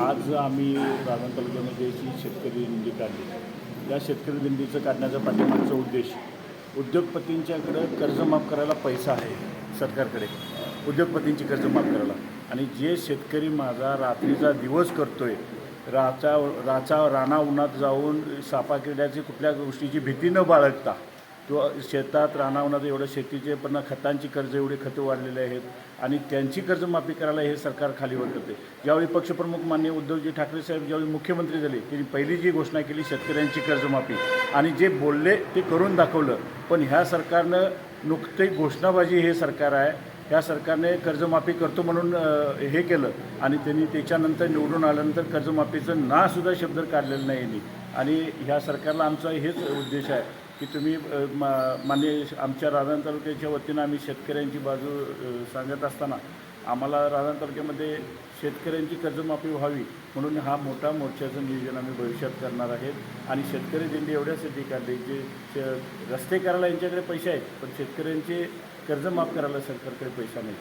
आज आम्ही राजन तालुक्यामध्ये जी शेतकरी दिंडी काढली या शेतकरी दिंडीचं काढण्याचा पाठिंबाचा उद्देश उद्योगपतींच्याकडं कर्ज माफ करायला पैसा आहे सरकारकडे. उद्योगपतींची कर्ज माफ करायला. आणि जे शेतकरी माझा रात्रीचा दिवस करतोय राचा राचा राणा उन्हात जाऊन सापाकिड्याची कुठल्या गोष्टीची भीती न बाळगता तो शेतात राणा एवढं शेतीचे पण खतांची कर्ज एवढी खतं वाढलेली आहेत आणि त्यांची कर्जमाफी करायला हे सरकार खालीवर करते. ज्यावेळी पक्षप्रमुख मान्य उद्धवजी ठाकरे साहेब ज्यावेळी मुख्यमंत्री झाले त्यांनी पहिली जी घोषणा केली शेतकऱ्यांची कर्जमाफी. आणि जे बोलले ते करून दाखवलं. पण ह्या सरकारनं नुकते घोषणाबाजी हे सरकार आहे. ह्या सरकारने कर्जमाफी करतो म्हणून हे केलं. आणि त्यांनी त्याच्यानंतर निवडून आल्यानंतर कर्जमाफीचं नासुद्धा शब्द काढलेलं नाही आणि ह्या सरकारला आमचा हेच उद्देश आहे. की तुम्ही अ, मा मान्य आमच्या राधान तालुक्याच्या वतीनं आम्ही शेतकऱ्यांची बाजू सांगत असताना आम्हाला राधान तालुक्यामध्ये शेतकऱ्यांची कर्जमाफी व्हावी म्हणून हा मोठा मोर्चाचं नियोजन आम्ही भविष्यात करणार आहेत. आणि शेतकरी दिंडी एवढ्यासाठी काढली जे रस्ते करायला यांच्याकडे पैसे आहेत पण शेतकऱ्यांचे कर्ज माफ करायला सरकारकडे पैसा नाही.